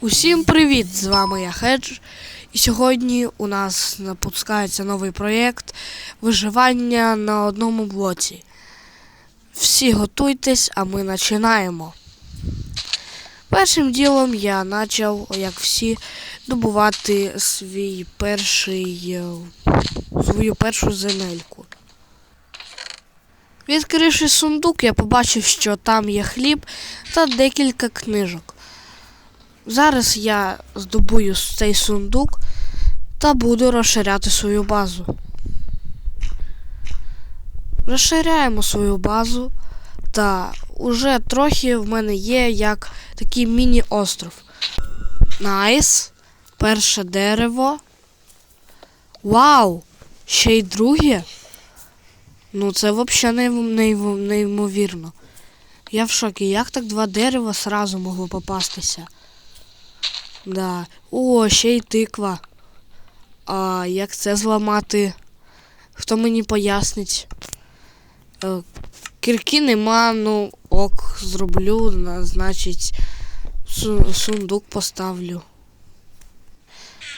Усім привіт! З вами я Хедж. І сьогодні у нас запускається новий проєкт виживання на одному блоці. Всі готуйтесь, а ми починаємо. Першим ділом я почав, як всі, добувати свій перший, е, свою першу земельку. Відкривши сундук, я побачив, що там є хліб та декілька книжок. Зараз я здобую цей сундук та буду розширяти свою базу. Розширяємо свою базу, та уже трохи в мене є як такий міні-остров. Найс. Перше дерево. Вау! Ще й друге. Ну, це взагалі неймовірно. Я в шокі. Як так два дерева сразу могло попастися? Да. О, ще й тиква. А як це зламати? Хто мені пояснить? Е, кірки нема, ну ок, зроблю, значить, сундук поставлю.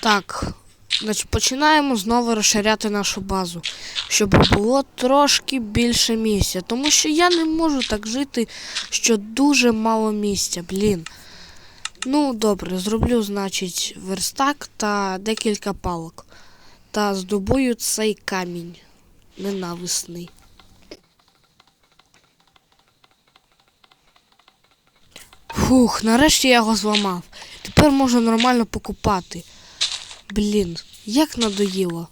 Так, значить, починаємо знову розширяти нашу базу, щоб було трошки більше місця. Тому що я не можу так жити, що дуже мало місця, блін. Ну, добре, зроблю, значить, верстак та декілька палок. Та здобую цей камінь ненависний. Фух, нарешті я його зламав. Тепер можу нормально покупати. Блін, як надоїло.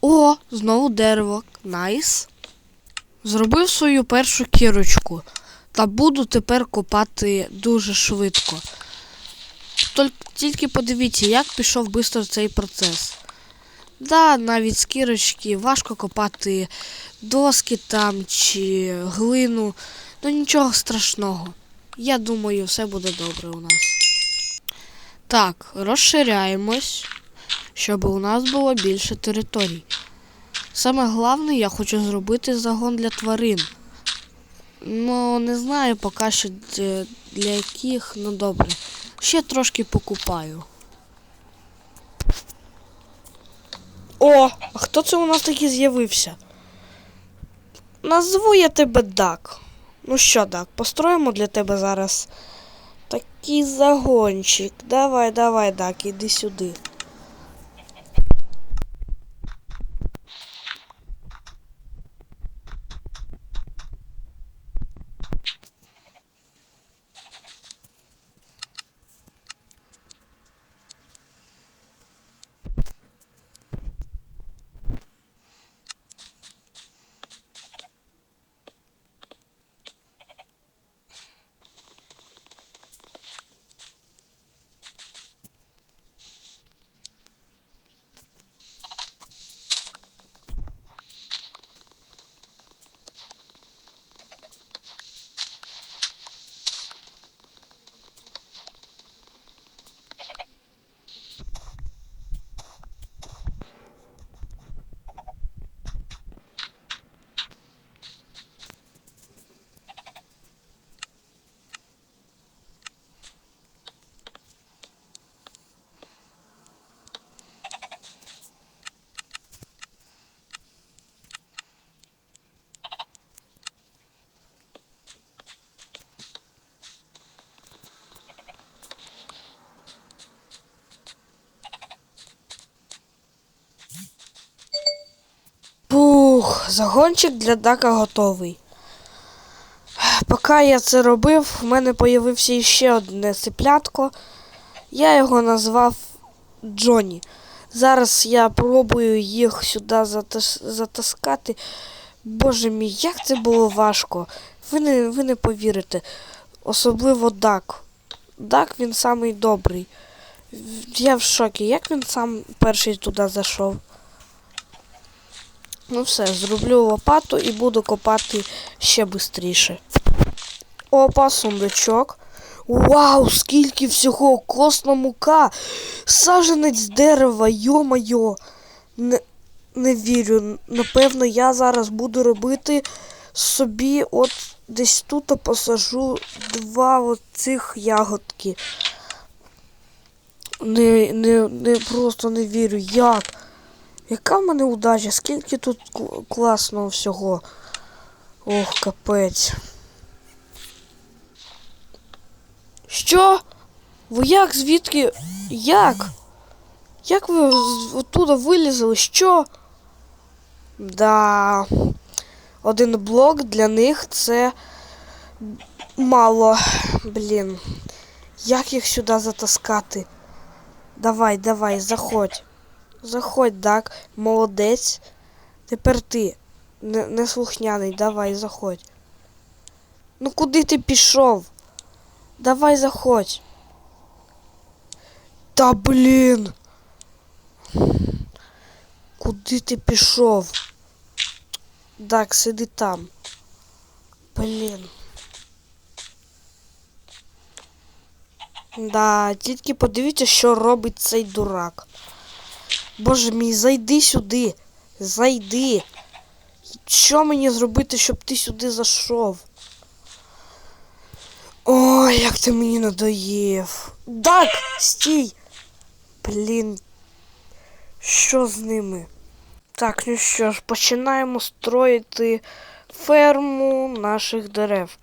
О, знову дерево. Найс. Зробив свою першу кірочку. Та буду тепер копати дуже швидко. Тільки подивіться, як пішов швидко цей процес. Да, навіть з кірочки важко копати доски там чи глину. Ну нічого страшного. Я думаю, все буде добре у нас. Так, розширяємось, щоб у нас було більше територій. Саме головне, я хочу зробити загон для тварин. Ну, не знаю поки що для яких, ну добре. Ще трошки покупаю. О, а хто це у нас такий з'явився? Назву я тебе Дак. Ну що, Дак, построїмо для тебе зараз такий загончик. Давай, давай, Дак, іди сюди. Загончик для Дака готовий. Поки я це робив, в мене появився ще одне цеплятко. Я його назвав Джоні. Зараз я пробую їх сюди затас- затаскати. Боже мій, як це було важко. Ви не, ви не повірите. Особливо Дак. Дак він самий добрий. Я в шокі, як він сам перший туди зайшов. Ну все, зроблю лопату і буду копати ще швидше. Опа, сундучок. Вау, скільки всього косна мука. Саженець дерева, йо-майо. Не, не вірю. Напевно, я зараз буду робити собі от десь тут посажу два от цих ягодки. Не, не, не просто не вірю. Як? Яка в мене удача? Скільки тут класного всього? Ох, капець. Що? Ви як? Звідки? Як? Як ви оттуда вилізли? Що? Да. Один блок для них це мало. Блін. Як їх сюди затаскати? Давай, давай, заходь. Заходь, так. Молодець. Тепер ти. Не, неслухняний, давай, заходь. Ну куди ти пішов? Давай заходь. Та блін. Куди ти пішов? Так, сиди там. Блін. Да, тільки подивіться, що робить цей дурак. Боже мій, зайди сюди. Зайди. Що мені зробити, щоб ти сюди зайшов? Ой, як ти мені надоїв. Так, стій. Блін. Що з ними? Так, ну що ж, починаємо строїти ферму наших дерев.